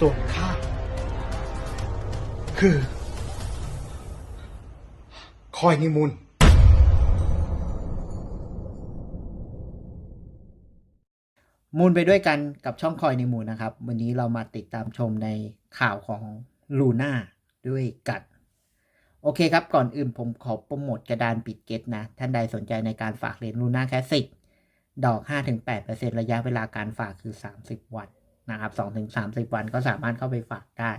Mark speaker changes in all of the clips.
Speaker 1: ส่วนข้าคือ คอยนิมุน
Speaker 2: มูลไปด้วยกันกับช่องคอยในมูลนะครับ วันนี้เรามาติดตามชมในข่าวของลูน่าด้วยกันโอเคครับ ก่อนอื่นผมขอโปรโมทกระดานปิดเก็ตนะ ท่านใดสนใจในการฝากเหรียญลูน่าแคสสิกดอก 5-8%ระยะเวลาการฝากคือ 30 วัน นะครับ2-30วันก็สามารถเข้าไปฝากได้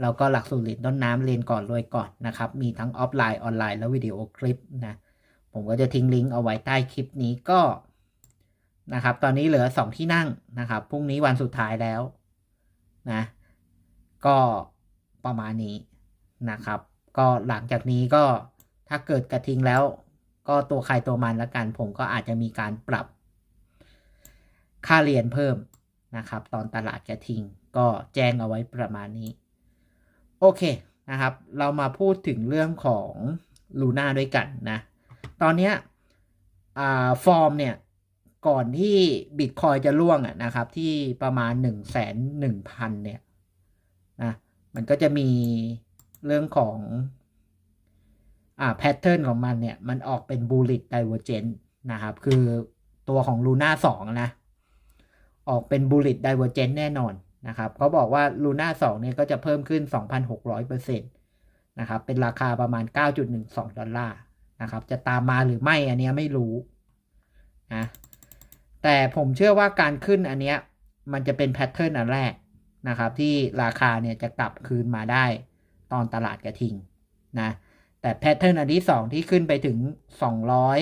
Speaker 2: แล้วก็หลักสูตรเหรียญต้นน้ำเรียนก่อนรวยก่อนนะครับ มีทั้งออฟไลน์ออนไลน์และวิดีโอคลิปนะ ผมก็จะทิ้งลิงก์เอาไว้ใต้คลิปนี้ก็นะครับ ตอนนี้เหลือสองที่นั่งนะครับ พรุ่งนี้วันสุดท้ายแล้วนะ ก็ประมาณนี้นะครับ ก็หลังจากนี้ก็ถ้าเกิดกระทิงแล้ว ก็ตัวใครตัวมันละกัน ผมก็อาจจะมีการปรับ ค่าเรียนเพิ่ม นะครับ ตอนตลาดกระทิงก็แจ้งเอาไว้ประมาณนี้ โอเคนะครับ เรามาพูดถึงเรื่องของลูน่าด้วยกันนะ ตอนนี้ฟอร์มเนี่ยก่อนที่บิตคอยจะล่วงอะนะครับ ที่ประมาณหนึ่งแสนหนึ่งพันเนี่ยนะมันก็จะมีเรื่องของอ่าแพทเทิร์นของมันเนี่ย มันออกเป็นบูล l ิ t ไดเวอร์เจนนะครับ คือตัวของลูน่าสองนะ ออกเป็นบูล l ิ t ไดเวอร์เจนแน่นอนนะครับเขาบอกว่าลูน่าสองเนี่ยก็จะเพิ่มขึ้น 2,600%นะครับ เป็นราคาประมาณ 9.12 ดอลลาร์นะครับ จะตามมาหรือไม่อันนี้ไม่รู้นะแต่ผมเชื่อว่าการขึ้นอันเนี้ยมันจะเป็นแพทเทิร์นอันแรกนะครับ ที่ราคาเนี่ยจะกลับคืนมาได้ตอนตลาดกระทิงนะแต่แพทเทิร์นอันที่สองที่ขึ้นไปถึงสองร้อย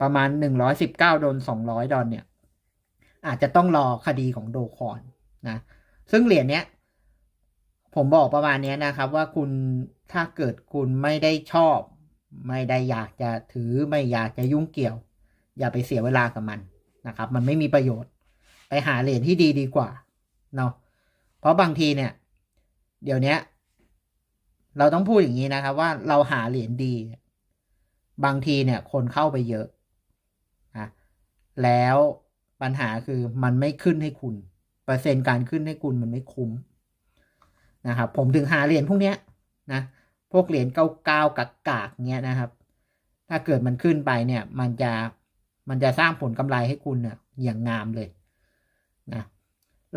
Speaker 2: ประมาณหนึ่งร้อยสิบเก้าโดนสองร้อยดอลเนี่ย อาจจะต้องรอคดีของโดคอนนะ ซึ่งเหรียญเนี้ย ผมบอกประมาณเนี้ยนะครับว่าคุณถ้าเกิดคุณไม่ได้ชอบ ไม่ได้อยากจะถือไม่อยากจะยุ่งเกี่ยว อย่าไปเสียเวลากับมันนะครับ มันไม่มีประโยชน์ ไปหาเหรียญที่ดีดีกว่าเนาะเพราะบางทีเนี่ย เดี๋ยวนี้เราต้องพูดอย่างนี้นะครับว่าเราหาเหรียญดี บางทีเนี่ย คนเข้าไปเยอะ แล้วปัญหาคือมันไม่ขึ้นให้คุณ เปอร์เซ็นต์การขึ้นให้คุณมันไม่คุ้มนะครับผมถึงหาเหรียญพวกเนี้ยนะพวกเหรียญเก้าเกากากากเนี้ยนะครับ ถ้าเกิดมันขึ้นไปเนี่ย มันจะมันจะสร้างผลกำไรให้คุณเนี่ยอย่างงามเลยนะ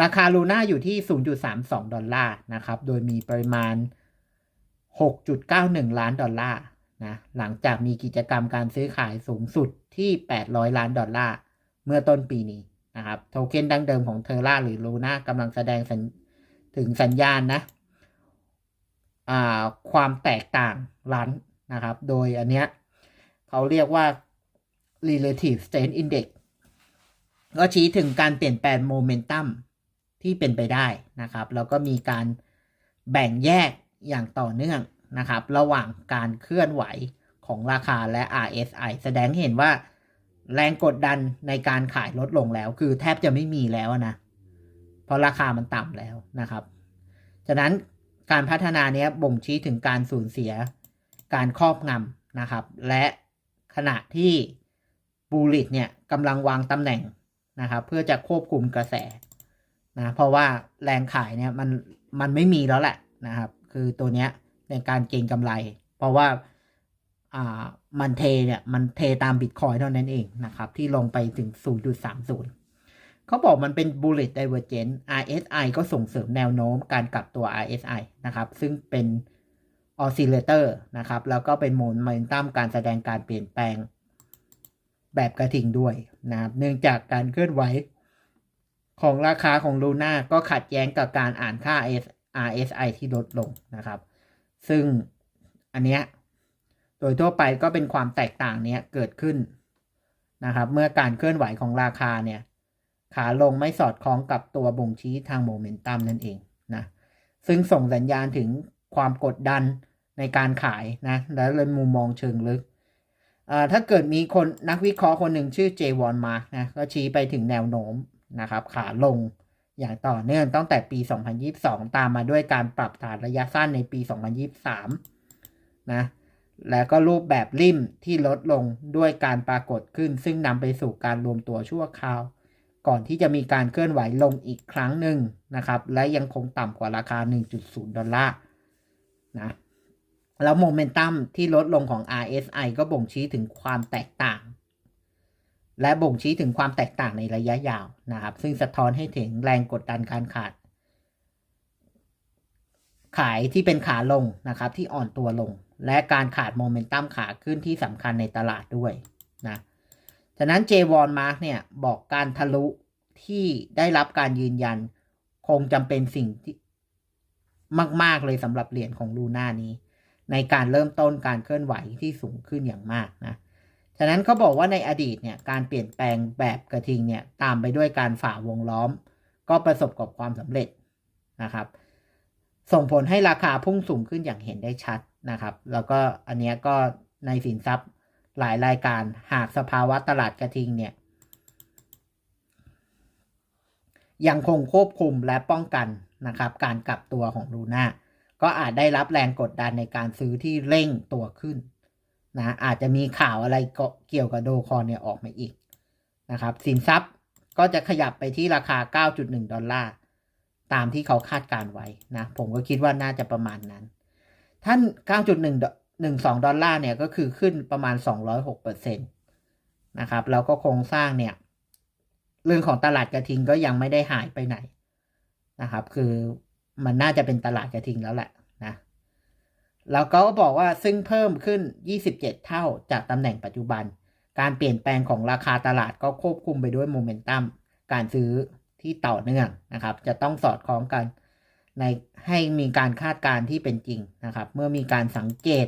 Speaker 2: ราคาลูน่าอยู่ที่ 0.32 ดอลลาร์นะครับ โดยมีปริมาณ 6.91 ล้านดอลลาร์นะหลังจากมีกิจกรรมการซื้อขายสูงสุดที่ 800 ล้านดอลลาร์ เมื่อต้นปีนี้นะครับโทเค็นดั้งเดิมของเทอร่าหรือลูน่ากำลังแสดงสัญถึงสัญญาณนะอ่าความแตกต่างล้านนะครับ โดยอันเนี้ยเขาเรียกว่า relative strength index ก็ชี้ถึงการเปลี่ยนแปลงโมเมนตัมที่เป็นไปได้นะครับ แล้วก็มีการแบ่งแยกอย่างต่อเนื่องนะครับ ระหว่างการเคลื่อนไหวของราคาและ RSI แสดงให้เห็นว่า แรงกดดันในการขายลดลงแล้ว คือแทบจะไม่มีแล้วนะ เพราะราคามันต่ำแล้วนะครับ ฉะนั้นการพัฒนาเนี้ยบ่งชี้ถึงการสูญเสียการครอบงำนะครับ และขณะที่บูลิตเนี่ยกำลังวางตำแหน่งนะครับ เพื่อจะควบคุมกระแสนะเพราะว่าแรงขายเนี่ยมันมันไม่มีแล้วแหละนะครับ คือตัวเนี้ยในการเก็งกำไร เพราะว่าอ่า มันเทเนี่ยมันเทตามบิตคอยเท่านั้นเองนะครับ ที่ลงไปถึง 0.30 เขาบอกมันเป็น bullet divergence RSI ก็ส่งเสริมแนวโน้มการกลับตัว RSI นะครับ ซึ่งเป็น oscillator นะครับ แล้วก็เป็นโมเมนตัมการแสดงการเปลี่ยนแปลงแบบกระทิงด้วยนะครับ เนื่องจากการเคลื่อนไหวของราคาของลูน่าก็ขัดแย้งกับการอ่านค่า RSI ที่ลดลงนะครับ ซึ่งอันเนี้ย โดยทั่วไปก็เป็นความแตกต่างเนี้ยเกิดขึ้นนะครับ เมื่อการเคลื่อนไหวของราคาเนี่ยขาลงไม่สอดคล้องกับตัวบ่งชี้ทางโมเมนตัมนั่นเองนะซึ่งส่งสัญญาณถึงความกดดันในการขายนะและเลยมุมมองเชิงลึกถ้าเกิดมีคนนักวิเคราะห์คนหนึ่งชื่อเจวอนมาร์กนะก็ชี้ไปถึงแนวโน้มนะครับขาลงอย่างต่อเนื่องตั้งแต่ปี 2022 ตามมาด้วยการปรับฐานระยะสั้นในปี 2023 นะ แล้วก็รูปแบบริมที่ลดลงด้วยการปรากฏขึ้น ซึ่งนำไปสู่การรวมตัวชั่วคราว ก่อนที่จะมีการเคลื่อนไหวลงอีกครั้งหนึ่งนะครับ และยังคงต่ำกว่าราคา 1.0 ดอลลาร์นะแล้วโมเมนตัมที่ลดลงของ RSI ก็บ่งชี้ถึงความแตกต่าง และบ่งชี้ถึงความแตกต่างในระยะยาวนะครับ ซึ่งสะท้อนให้ถึงแรงกดดันการขาด ขายที่เป็นขาลงนะครับที่อ่อนตัวลง และการขาดโมเมนตัมขาขึ้นที่สำคัญในตลาดด้วยนะฉะนั้นเจวอนมาร์กเนี่ยบอกการทะลุที่ได้รับการยืนยัน คงจำเป็นสิ่งที่มาก ๆ เลยสำหรับเหรียญของลูน่านี้ ในการเริ่มต้นการเคลื่อนไหวที่สูงขึ้นอย่างมากนะฉะนั้นเขาบอกว่าในอดีตเนี่ยการเปลี่ยนแปลงแบบกระทิงเนี่ยตามไปด้วยการฝ่าวงล้อม ก็ประสบกับความสำเร็จนะครับ ส่งผลให้ราคาพุ่งสูงขึ้นอย่างเห็นได้ชัดนะครับ แล้วก็อันนี้ก็ในสินทรัพย์หลายรายการหากสภาวะตลาดกระทิงเนี่ย ยังคงควบคุมและป้องกันนะครับ การกลับตัวของลูน่าก็อาจได้รับแรงกดดันในการซื้อที่เร่งตัวขึ้นนะอาจจะมีข่าวอะไรเกี่ยวกับโดคอนเนี่ยออกมาอีกนะครับ สินทรัพย์ก็จะขยับไปที่ราคา 9.1 ดอลลาร์ ตามที่เขาคาดการไว้นะ ผมก็คิดว่าน่าจะประมาณนั้น ท่าน 9.1 12 ดอลลาร์เนี่ยก็คือขึ้นประมาณ 206เปอร์เซ็นตนะครับ แล้วก็โครงสร้างเนี่ย เรื่องของตลาดกระทิงก็ยังไม่ได้หายไปไหนนะครับ คือมันน่าจะเป็นตลาดกระทิงแล้วแหละนะแล้วก็บอกว่าซึ่งเพิ่มขึ้น 27 เท่าจากตำแหน่งปัจจุบัน การเปลี่ยนแปลงของราคาตลาดก็ควบคุมไปด้วยโมเมนตัมการซื้อ ที่ต่อเนื่องนะครับ จะต้องสอดคล้องกันในให้มีการคาดการณ์ที่เป็นจริงนะครับ เมื่อมีการสังเกต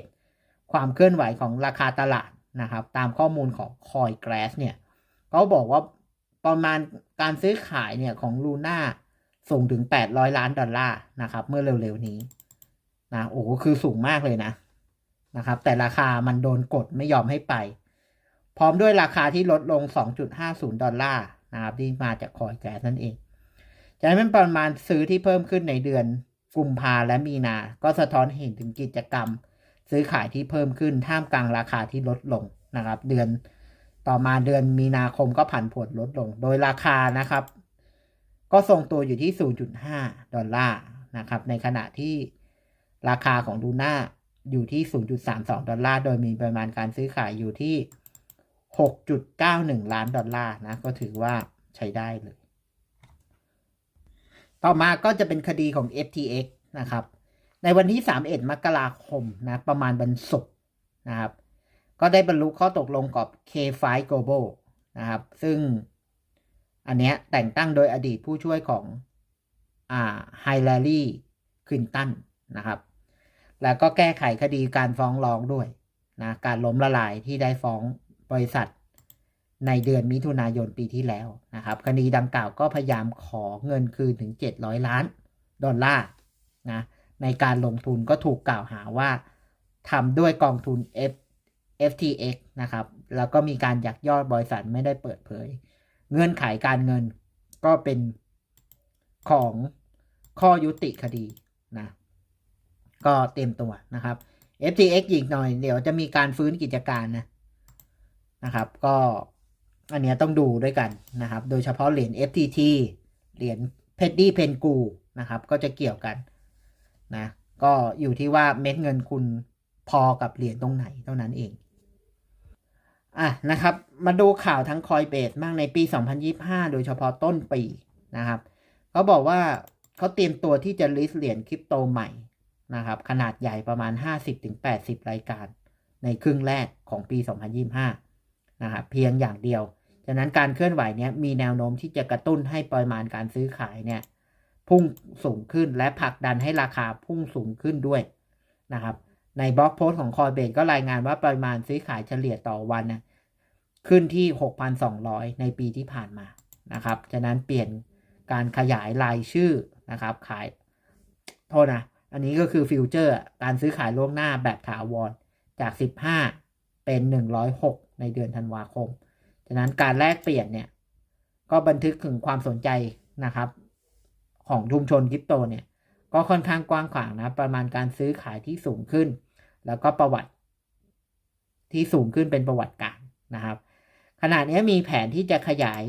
Speaker 2: ความเคลื่อนไหวของราคาตลาดนะครับ ตามข้อมูลของคอยแกรสเนี่ยเขาบอกว่าประมาณการซื้อขายเนี่ยของลูน่าสูงถึง 800 ล้านดอลลาร์นะครับ เมื่อเร็วๆนี้นะโอ้คือสูงมากเลยนะนะครับ แต่ราคามันโดนกดไม่ยอมให้ไป พร้อมด้วยราคาที่ลดลง 2.50 ดอลลาร์ นะครับที่มาจากคอยแกรสนั่นเองจะเป็นประมาณซื้อที่เพิ่มขึ้นในเดือนกุมภาและมีนา ก็สะท้อนเห็นถึงกิจกรรม ซื้อขายที่เพิ่มขึ้นท่ามกลางราคาที่ลดลงนะครับ เดือนต่อมาเดือนมีนาคมก็ผันผวนลดลง โดยราคานะครับ ก็ทรงตัวอยู่ที่ 0.5 ดอลลาร์นะครับ ในขณะที่ราคาของดูน่าอยู่ที่ 0.32 ดอลลาร์ โดยมีปริมาณการซื้อขายอยู่ที่ 6.91 ล้านดอลลาร์นะ ก็ถือว่าใช้ได้เลย ต่อมาก็จะเป็นคดีของ FTX นะครับ ในวันที่ 31 มกราคมนะ ประมาณวันศุกร์นะครับ ก็ได้บรรลุข้อตกลงกับ K5 Global นะครับ ซึ่งอันเนี้ยแต่งตั้งโดยอดีตผู้ช่วยของอ่าไฮลารีคลินตันนะครับ แล้วก็แก้ไขคดีการฟ้องร้องด้วยนะ การล้มละลายที่ได้ฟ้อง บริษัทในเดือนมิถุนายนปีที่แล้วนะครับคดีดังกล่าวก็พยายามขอเงินคืนถึง 700 ล้านดอลลาร์นะในการลงทุนก็ถูกกล่าวหาว่าทำด้วยกองทุน F FTX นะครับ แล้วก็มีการยักยอดบริษัทไม่ได้เปิดเผย เงื่อนไขการเงินก็เป็นของข้อยุติคดีนะก็เต็มตัวนะครับ FTX อีกหน่อยเดี๋ยวจะมีการฟื้นกิจการนะ นะครับ ก็อันนี้ต้องดูด้วยกันนะครับ โดยเฉพาะเหรียญ FTT เหรียญเพดดี้เพนกูนะครับ ก็จะเกี่ยวกันนะก็อยู่ที่ว่าเม็ดเงินคุณพอกับเหรียญตรงไหนเท่านั้นเองอะนะครับ มาดูข่าวทั้งคอยเบสมากในปี 2025 โดยเฉพาะต้นปีนะครับเขาบอกว่าเขาเตรียมตัวที่จะลิสเหรียญคริปโตใหม่นะครับ ขนาดใหญ่ประมาณ 50-80 รายการในครึ่งแรกของปี 2025 นะครับเพียงอย่างเดียวฉะนั้นการเคลื่อนไหวเนี้ยมีแนวโน้มที่จะกระตุ้นให้ปริมาณการซื้อขายเนี่ยพุ่งสูงขึ้นและผลักดันให้ราคาพุ่งสูงขึ้นด้วยนะครับ ในบล็อกโพสต์ของคอยเบสก็รายงานว่าปริมาณซื้อขายเฉลี่ยต่อวันนะขึ้นที่ 6,200 ในปีที่ผ่านมานะครับฉะนั้นเปลี่ยนการขยายรายชื่อนะครับ ขายโทษนะอันนี้ก็คือฟิวเจอร์ การซื้อขายล่วงหน้าแบบถาวรจาก 15 เป็น 106 ในเดือนธันวาคม ฉะนั้นการแลกเปลี่ยนเนี่ย ก็บันทึกถึงความสนใจนะครับ ของชุมชนคริปโตเนี่ย ก็ค่อนข้างกว้างขวางนะ ประมาณการซื้อขายที่สูงขึ้น แล้วก็ประวัติ ที่สูงขึ้นเป็นประวัติการนะครับ ขณะนี้มีแผนที่จะขยาย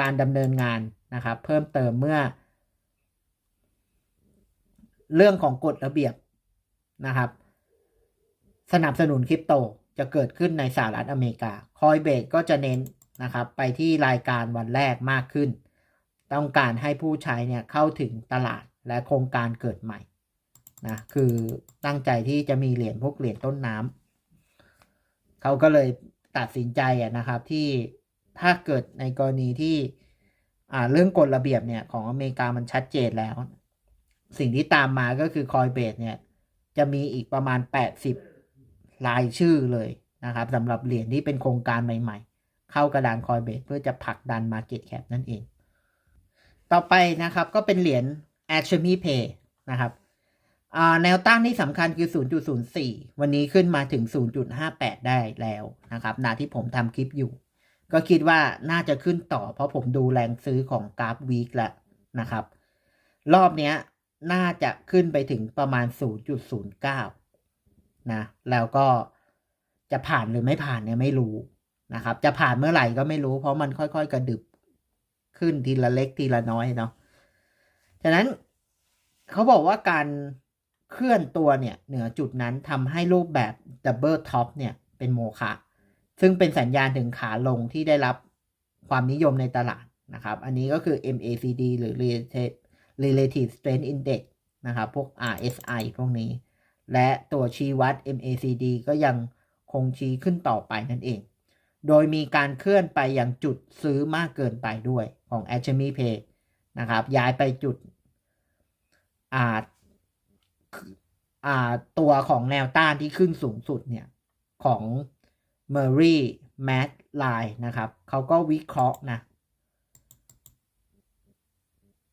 Speaker 2: การดำเนินงานนะครับ เพิ่มเติมเมื่อ เรื่องของกฎระเบียบนะครับ สนับสนุนคริปโต จะเกิดขึ้นในสหรัฐอเมริกาคอยเบสก็จะเน้นนะครับไปที่รายการวันแรกมากขึ้น ต้องการให้ผู้ใช้เนี่ยเข้าถึงตลาดและโครงการเกิดใหม่นะคือตั้งใจที่จะมีเหรียญพวกเหรียญต้นน้ำเขาก็เลยตัดสินใจนะครับที่ถ้าเกิดในกรณีที่เรื่องกฎระเบียบเนี่ยของอเมริกามันชัดเจนแล้ว สิ่งที่ตามมาก็คือคอยเบสเนี่ยจะมีอีกประมาณ 80 รายชื่อเลยนะครับสำหรับเหรียญที่เป็นโครงการใหม่ๆ เข้ากระดานคอยเบสเพื่อจะผลักดัน Market Cap นั่นเอง ต่อไปนะครับก็เป็นเหรียญ a c h e m y Pay นะครับแนวต้านที่สำคัญคือ 0.04 วันนี้ขึ้นมาถึง 0.58 ได้แล้วนะครับณที่ผมทำคลิปอยู่ ก็คิดว่าน่าจะขึ้นต่อ เพราะผมดูแรงซื้อของกราฟวีคแล้วนะครับ รอบนี้น่าจะขึ้นไปถึงประมาณ 0.09 นะแล้วก็จะผ่านหรือไม่ผ่านเนี่ยไม่รู้นะครับ จะผ่านเมื่อไหร่ก็ไม่รู้ เพราะมันค่อย ๆ กระดึบขึ้นทีละเล็กทีละน้อยเนาะฉะนั้นเขาบอกว่าการเคลื่อนตัวเนี่ยเหนือจุดนั้นทำให้รูปแบบดับเบิลท็อปเนี่ยเป็นโมฆะซึ่งเป็นสัญญาณถึงขาลงที่ได้รับความนิยมในตลาดนะครับ อันนี้ก็คือ MACD หรือ Relative Relative Strength Index นะครับ พวก RSI พวกนี้ และตัวชี้วัด MACD ก็ยังคงชี้ขึ้นต่อไปนั่นเอง โดยมีการเคลื่อนไปอย่างจุดซื้อมากเกินไปด้วยของ a c h e m y Pay นะครับ ย้ายไปจุดอ่าอ่าตัวของแนวต้านที่ขึ้นสูงสุดเนี่ย ของ Murray m a t Line นะครับ เขาก็วิเคราะห์นะ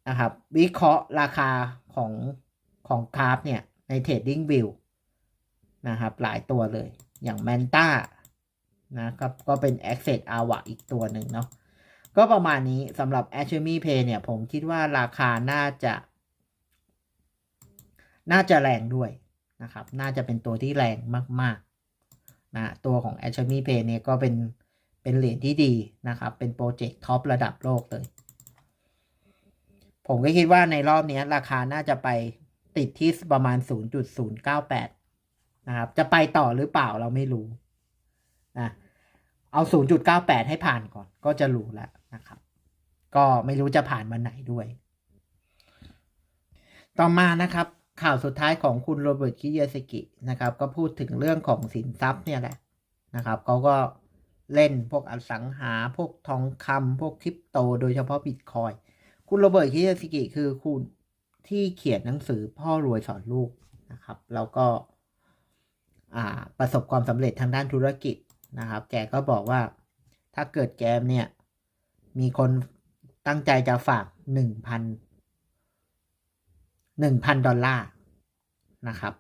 Speaker 2: นะครับ วิเคราะห์ราคาของของคราฟเนี่ย ใน Trading View นะครับ หลายตัวเลยอย่าง Manta นะครับ ก็เป็น Access a w a อีกตัวหนึ่งเนาะก็ประมาณนี้สำหรับ a c h e m y Pay เนี่ย ผมคิดว่าราคาน่าจะ น่าจะแรงด้วยนะครับ น่าจะเป็นตัวที่แรงมากๆนะตัวของ a c h e m y Pay เนี่ยก็เป็นเป็นเหรียญที่ดีนะครับ เป็นโปรเจกต์ท็อประดับโลกเลย ผมก็คิดว่าในรอบนี้ราคาน่าจะไป ติดที่ประมาณ 0.098 นะครับ จะไปต่อหรือเปล่าเราไม่รู้นะเอา 0.98 ให้ผ่านก่อน ก็จะรู้แล้วนะครับ ก็ไม่รู้จะผ่านวันไหนด้วย ต่อมานะครับข่าวสุดท้ายของคุณโรเบิร์ตคิเยสกินะครับ ก็พูดถึงเรื่องของสินทรัพย์เนี่ยแหละนะครับเขาก็เล่นพวกอสังหาพวกทองคำพวกคริปโต โดยเฉพาะบิตคอย คุณโรเบิร์ตคิเยสกิคือคุณ ที่เขียนหนังสือพ่อรวยสอนลูกนะครับ แล้วก็ประสบความสำเร็จทางด้านธุรกิจนะครับ แกก็บอกว่าถ้าเกิดแกเนี่ย มีคนตั้งใจจะฝากหนึ่งพันหนึ่งพันดอลลาร์นะครับ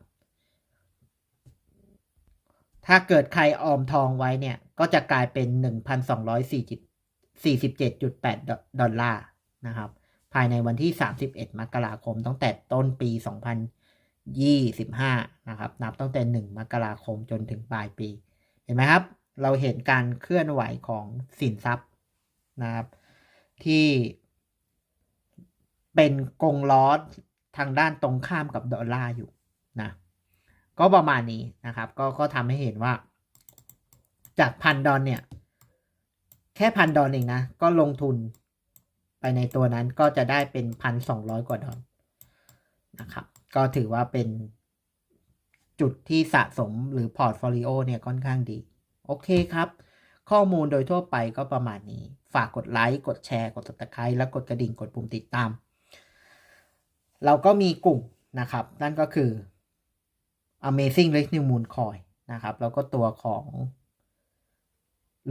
Speaker 2: ถ้าเกิดใครออมทองไว้เนี่ย ก็จะกลายเป็นหนึ่งพันสองร้อยสี่สิบสี่สิบเจ็ดจุดแปดดอลลาร์นะครับ ภายในวันที่สามสิบเอ็ดมกราคม ตั้งแต่ต้นปีสองพันยี่สิบห้านะครับ นับตั้งแต่หนึ่งมกราคมจนถึงปลายปี เห็นไหมครับ เราเห็นการเคลื่อนไหวของสินทรัพย์นะครับ ที่เป็นกงล้อทางด้านตรงข้ามกับดอลลาร์อยู่นะ ก็ประมาณนี้นะครับ ก็ก็ทำให้เห็นว่า จากพันดอลเนี่ย แค่พันดอลเองนะ ก็ลงทุน ไปในตัวนั้นก็จะได้เป็นพันสองร้อยกว่าดอลนะครับ ก็ถือว่าเป็นจุดที่สะสมหรือพอร์ตโฟลิโอเนี่ยค่อนข้างดี โอเคครับ ข้อมูลโดยทั่วไปก็ประมาณนี้ ฝากกดไลค์ กดแชร์ กด subscribe และกดกระดิ่ง กดปุ่มติดตาม เราก็มีกลุ่มนะครับ นั่นก็คือ Amazing r e New Moon Coin นะครับ แล้วก็ตัวของ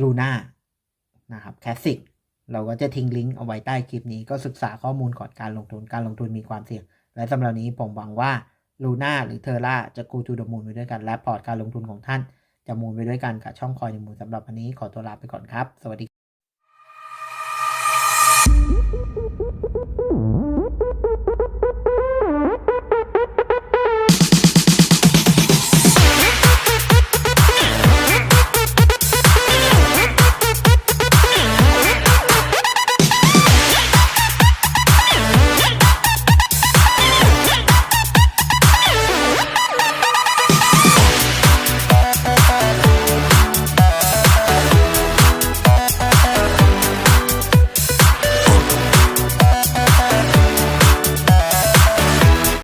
Speaker 2: Luna นะครับ Classic เราก็จะทิ้งลิงก์เอาไว้ใต้คลิปนี้ก็ศึกษาข้อมูลก่อนการลงทุนการลงทุนมีความเสี่ยง และสำหรับนี้ผมหวังว่าลูน่าหรือเทอร่าจะกูทูดมูลไปด้วยกัน และพอร์ตการลงทุนของท่าน จะมูลไปด้วยกันกับช่องคอยในมูลสำหรับวันนี้ขอตัวลาไปก่อนครับ สวัสดี